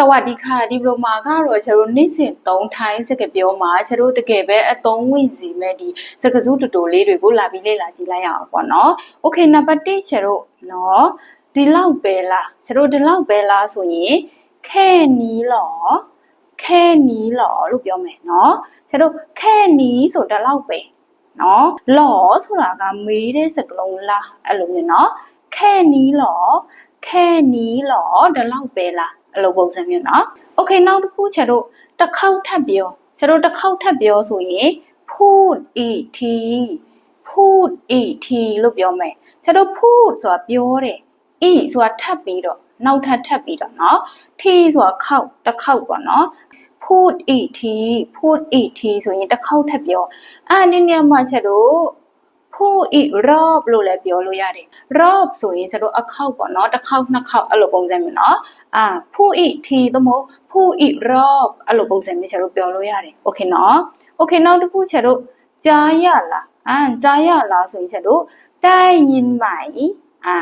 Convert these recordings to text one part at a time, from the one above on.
စဝဒီခါဒီပရိုမာကတော့ကျွန်တော်နေ့စဉ်သုံးထိုင်းစကားပြောမှာကျွန်တော်တကယ်ပဲအသုံးဝင်စီမဲ့ဒီစကားစုတူတူလေးတွေကိုလာပြီးလေ့လာကြည့်လိုက်ရအောင်ပေါ့နော်။ Okay နံပါတ်1ကျွန်တော်နော်ဒီလောက်ပဲလားကျွန်တော်ဒီလောက်ပဲလားဆိုရင်ခဲနီးလောခဲနီးလောလို့ပြောမယ်နော်ကျွန်တော်ခဲနီးဆိုဒီလောက်ပဲနော်လောဆိုတာကမေးတဲ့စကားလုံးလားအဲ့လိုမျိုးနော်ခဲနီးလောခဲနီးလောဒီလောက်ပဲလား အဲ့လိုပုံစံမျိုးเนาะโอเคနောက်တစ်ခုချက်တို့တစ်ခေါက်ထပ်ပြောချက်တို့တစ်ခေါက်ထပ်ပြောဆိုရင် food eat food eat လို့ပြောမယ်ချက်တို့ food ဆိုတာပြောတယ် eat ဆိုတာထပ်ပြီးတော့နောက်ထပ်ထပ်ပြီးတော့เนาะ t ဆိုတာခေါက်တစ်ခေါက်ပေါ့เนาะ food eat food eat ဆိုရင်တစ်ခေါက်ထပ်ပြောအဲ့ဒီနေရာမှာချက်တို့ food eat rob လို့လည်းပြောလို့ရတယ် rob ဆိုရင်ကျွန်တော်အခေါက်ပေါ့နော်တစ်ခေါက်နှစ်ခေါက်အဲ့လိုပုံစံမျိုးเนาะအာ food eat တီသို့မဟုတ် food eat rob အဲ့လိုပုံစံမျိုးကျွန်တော်ပြောလို့ရတယ်โอเคเนาะโอเคနောက်တစ်ခုကျွန်တော်ကြားရလားအာကြားရလားဆိုရင်ကျွန်တော်ได้ยินไหมอ่า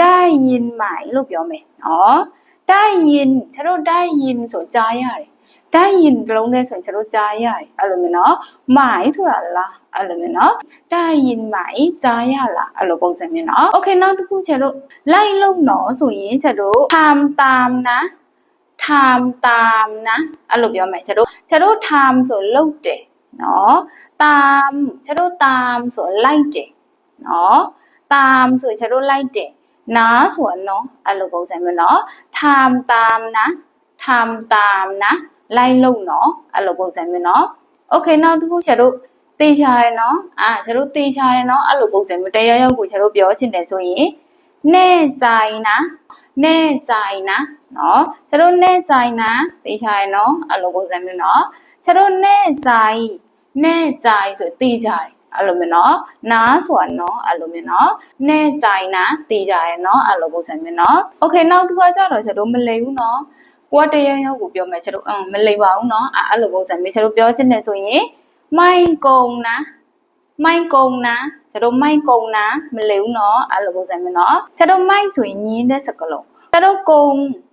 ได้ยินไหมလို့ပြောမယ်เนาะได้ยินကျွန်တော်ได้ยินဆိုကြားရတယ် ได้ยินတစ်လုံးနဲ့ဆိုရင်ကျွန်တော်ကြားရတယ်အဲ့လိုမျိုးเนาะหมายဆိုတာလားအဲ့လိုမျိုးเนาะได้ยินไหมကြားရလားအဲ့လိုပုံစံမျိုးเนาะโอเคနောက်တစ်ခုကျွန်တော်လိုက်လို့နော်ဆိုရင်ကျွန်တော်ทำตามนะทำตามนะအဲ့လိုပြောမယ်ကျွန်တော်ကျွန်တော်ทำဆိုလုပ်တယ်เนาะตามကျွန်တော်ตามဆိုလိုက်တယ်เนาะตามဆိုကျွန်တော်လိုက်တယ်နားဆိုတာနော်အဲ့လိုပုံစံမျိုးเนาะทำตามนะทำตามนะ လိုက်လို့နော်အဲ့လိုပုံစံမျိုးเนาะโอเคနောက်တစ်ခုကျွန်တော်တေးချာရယ်နော်အာကျွန်တော်တေးချာရယ်နော်အဲ့လိုပုံစံမျိုးတရားရောက်ကိုကျွန်တော်ပြောချင်တယ်ဆိုရင်နဲ့ကြိုင်နာနဲ့ကြိုင်နာနော်ကျွန်တော်နဲ့ကြိုင်နာတေးချာရယ်နော်အဲ့လိုပုံစံမျိုးနော်ကျွန်တော်နဲ့ကြိုင်နဲ့ကြိုင်ဆိုတေးချာရယ်အဲ့လိုမျိုးနော်နားဆိုတာနော်အဲ့လိုမျိုးနော်နဲ့ကြိုင်နာတေးကြရယ်နော်အဲ့လိုပုံစံမျိုးနော်โอเคနောက်တစ်ခါကျတော့ကျွန်တော်မလိမ်ဘူးနော် ကိုကတရားရောက်ကိုပြောမယ်ကျွန်တော်အင်းမလိမ်ပါဘူးနော်အဲ့လိုပုံစံမျိုးကျွန်တော်ပြောချင်တယ်ဆိုရင်မိုင်ကုံနာမိုင်ကုံနာကျွန်တော်မိုင်ကုံနာမလိမ်ဘူးနော်အဲ့လိုပုံစံမျိုးနော်ကျွန်တော်မိုင်ဆိုရင်ညင်းတဲ့စကားလုံးကျွန်တော်ကုံ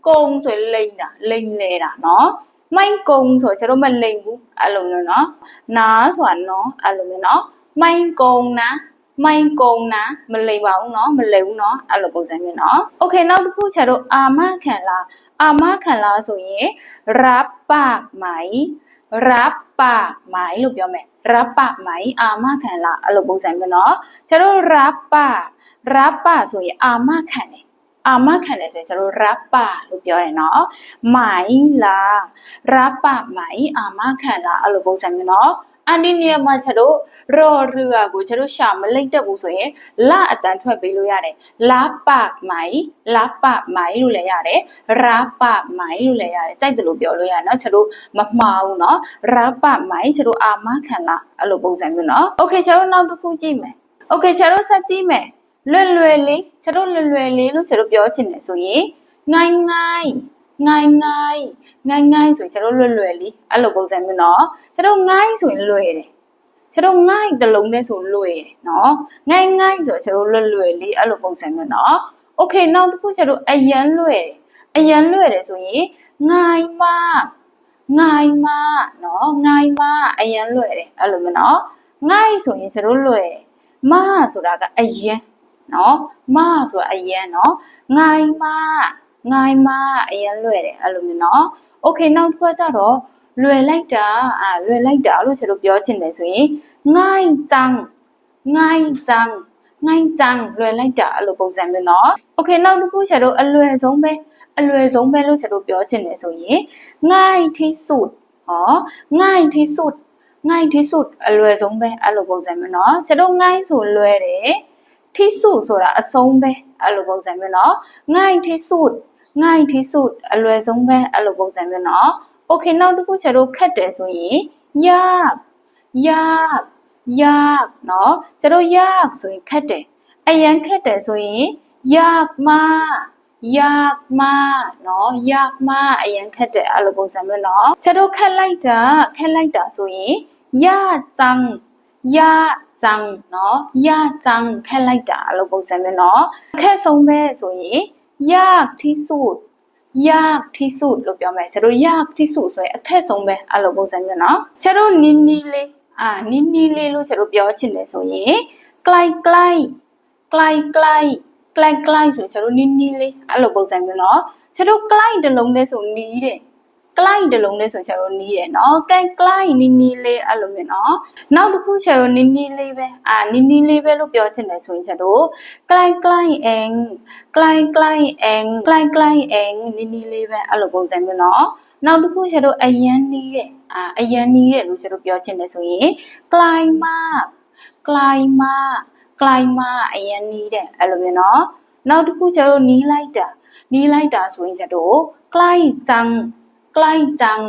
ကုံဆိုရင်လိမ်တာလိမ်လဲတာနော်မိုင်ကုံဆိုကျွန်တော်မလိမ်ဘူးအဲ့လိုမျိုးနော်နားဆိုတာနော်အဲ့လိုမျိုးနော်မိုင်ကုံနာ မိုင်ကုံနာမလိမ်ပါဘူးเนาะမလိမ်ဘူးเนาะအဲ့လိုပုံစံမျိုးเนาะโอเคနောက်တစ်ခုချက်တော့အာမခံလားအာမခံလားဆိုရင်รับปากไหมรับปากไหมလို့ပြောမယ်รับปากไหมအာမခံလားအဲ့လိုပုံစံမျိုးเนาะကျွန်တော်รับปากรับปากဆိုရင်အာမခံတယ်အာမခံတယ်ဆိုရင်ကျွန်တော်รับปากလို့ပြောတယ်เนาะไหมလားรับปากไหมအာမခံလားအဲ့လိုပုံစံမျိုးเนาะ အန်ဒီနေရာမှာကျွန်တော်ရော်ရူယာကိုကျွန်တော်ရှာမလိုက်တတ်ဘူးဆိုရင်လအတန်ထွက်ပေးလို့ရတယ်လာပမိုင်လာပမိုင်လို့လည်းရတယ်ရာပမိုင်လို့လည်းရတယ်တိုက်တယ်လို့ပြောလို့ရတယ်เนาะကျွန်တော်မမှားဘူးเนาะရာပမိုင်ကျွန်တော်အာမခံလားအဲ့လိုပုံစံမျိုးเนาะโอเคကျွန်တော်နောက်တစ်ခုကြည့်မယ်โอเคကျွန်တော်ဆက်ကြည့်မယ်လွယ်လွယ်လေးကျွန်တော်လွယ်လွယ်လေးလို့ကျွန်တော်ပြောချင်တယ်ဆိုရင်ငိုင်းငိုင်း ငိုင်းငိုင်းငိုင်းငိုင်းဆိုရင်ကျွန်တော်လွယ်လွယ်လေးအဲ့လိုပုံစံမျိုးเนาะကျွန်တော်ငိုင်းဆိုရင်လွယ်တယ်ကျွန်တော်ငိုင်းတစ်လုံးနဲ့ဆိုလွယ်တယ်เนาะငိုင်းငိုင်းဆိုကျွန်တော်လွယ်လွယ်လေးအဲ့လိုပုံစံမျိုးเนาะโอเคနောက်တစ်ခုကျွန်တော်အရန်လွယ်တယ်အရန်လွယ်တယ်ဆိုရင်ငိုင်းမငိုင်းမเนาะငိုင်းမအရန်လွယ်တယ်အဲ့လိုမျိုးเนาะငိုင်းဆိုရင်ကျွန်တော်လွယ်တယ်မဆိုတာကအရန်เนาะမဆိုတာအရန်เนาะငိုင်းမ ငိုင်းမအရန်လွယ်တယ်အဲ့လိုမျိုးเนาะโอเคနောက်တစ်ခုကျတော့လွယ်လိုက်တာအာလွယ်လိုက်တာလို့ကျွန်တော်ပြောချင်တယ်ဆိုရင်ငိုင်းจังငိုင်းจังငိုင်းจังလွယ်လိုက်တာအဲ့လိုပုံစံမျိုးเนาะโอเคနောက်တစ်ခုကျွန်တော်အလွယ်ဆုံးပဲအလွယ်ဆုံးပဲလို့ကျွန်တော်ပြောချင်တယ်ဆိုရင်ง่ายที่สุดဟောง่ายที่สุดง่ายที่สุดအလွယ်ဆုံးပဲအဲ့လိုပုံစံမျိုးเนาะကျွန်တော်ง่ายဆိုလွယ်တယ်ที่สุดဆိုတာအဆုံးပဲအဲ့လိုပုံစံမျိုးเนาะง่า ยที่สุดง่ายที่สุดအလွယ်ဆုံးပဲအဲ့လိုပုံစံမျိုးเนาะโอเคနောက်တစ်ခုကျွန်တော်ခက်တယ်ဆိုရင်ยากยากยากเนาะကျွန်တော်ยากဆိုရင်ခက်တယ်အရန်ခက်တယ်ဆိုရင်ยากมากยากมากเนาะยากมากအရင်ခက်တယ်အဲ့လိုပုံစံမျိုးเนาะကျွန်တော်ခက်လိုက်တာခက်လိုက်တာဆိုရင်ยากจังยากจังเนาะยากจังခက်လိုက်တာအဲ့လိုပုံစံမျိုးเนาะခက်ဆုံးပဲဆိုရင် ยากที่สุด ยากที่สุดလို့ပြောမယ်ဆရာတို့ยากที่สุดဆိုရင်အခက်ဆုံးပဲအဲ့လိုပုံစံမျိုးเนาะဆရာတို့နီနီလေးအာနီနီလေးလို့ဆရာတို့ပြောချင်တယ်ဆိုရင်ใกล้ใกล้ใกล้ใกล้ใกล้ใกล้ဆိုရင်ဆရာတို့နီနီလေးအဲ့လိုပုံစံမျိုးเนาะဆရာတို့ใกล้တစ်လုံးလေးဆိုနီးတယ် client တလုံးလေးဆိုချင်လို့နီးရယ်နော် client client နီးနီးလေးအဲ့လိုမျိုးနော်နောက်တစ်ခုချင်လို့နီးနီးလေးပဲအာနီးနီးလေးပဲလို့ပြောချင်တယ်ဆိုရင်ချင်လို့ client client ang client client ang client client ang နီးနီးလေးပဲအဲ့လိုပုံစံမျိုးနော်နောက်တစ်ခုချင်လို့အရန်နီးတယ်အာအရန်နီးတယ်လို့ချင်လို့ပြောချင်တယ်ဆိုရင် client map client map client map အရန်နီးတယ်အဲ့လိုမျိုးနော်နောက်တစ်ခုကျတော့နီးလိုက်တာနီးလိုက်တာဆိုရင်ကျတော့ client จัง ใกล้จัง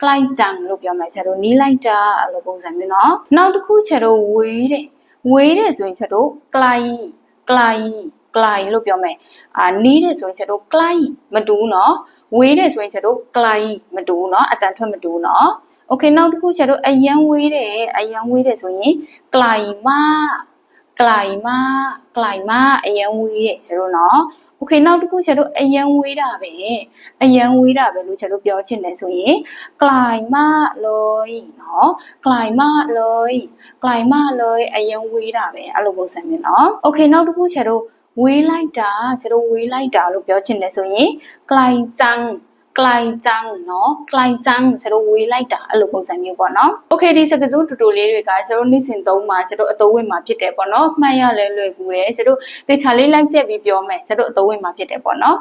ใกล้จังလို့ပြောမယ်ဆရာတို့နီးလိုက်တာအဲ့လိုပုံစံမျိုးเนาะနောက်တစ်ခုဆရာတို့ဝေးတယ်ဝေးတယ်ဆိုရင်ဆရာတို့ไกลไกลไกลလို့ပြောမယ်အာနီးတယ်ဆိုရင်ဆရာတို့ไกลမတူဘူးเนาะဝေးတယ်ဆိုရင်ဆရာတို့ไกลမတူဘူးเนาะအတန်ထွက်မတူဘူးเนาะโอเคနောက်တစ်ခုဆရာတို့အယံဝေးတယ်အယံဝေးတယ်ဆိုရင်ไกลมากไกลมากไกลมากအယံဝေးတယ်ဆရာတို့เนาะ โอเคနောက်တစ်ခုဆရာတို့အယံဝေးတာပဲ အယံဝေးတာပဲလို့ကျွန်တော်ပြောချင်တယ်ဆိုရင်กลายมากเลยเนาะกลายมากเลยกลายมากเลยအယံဝေးတာပဲအဲ့လိုပုံစံမျိုးเนาะโอเคနောက်တစ်ခုကျွန်တော်ဝေးလိုက်တာကျွန်တော်ဝေးလိုက်တာလို့ပြောချင်တယ်ဆိုရင်ก ลายจังกลายจังเนาะกลายจังကျွန်တော်ဝေးလိုက်တာအဲ့လိုပုံစံမျိုးပေါ့เนาะโอเคဒီစကားစုတူတူလေးတွေကကျွန်တော်နေ့စဉ်သုံးမှာကျွန်တော်အသုံးဝင်မှာဖြစ်တယ်ပေါ့เนาะမှတ်ရလဲလွယ်ကူတယ်ကျွန်တော်တေချာလေးလိုက်ချက်ပြီးပြောမယ်ကျွန်တော်အသုံးဝင်မှာဖြစ်တယ်ပေါ့เนาะ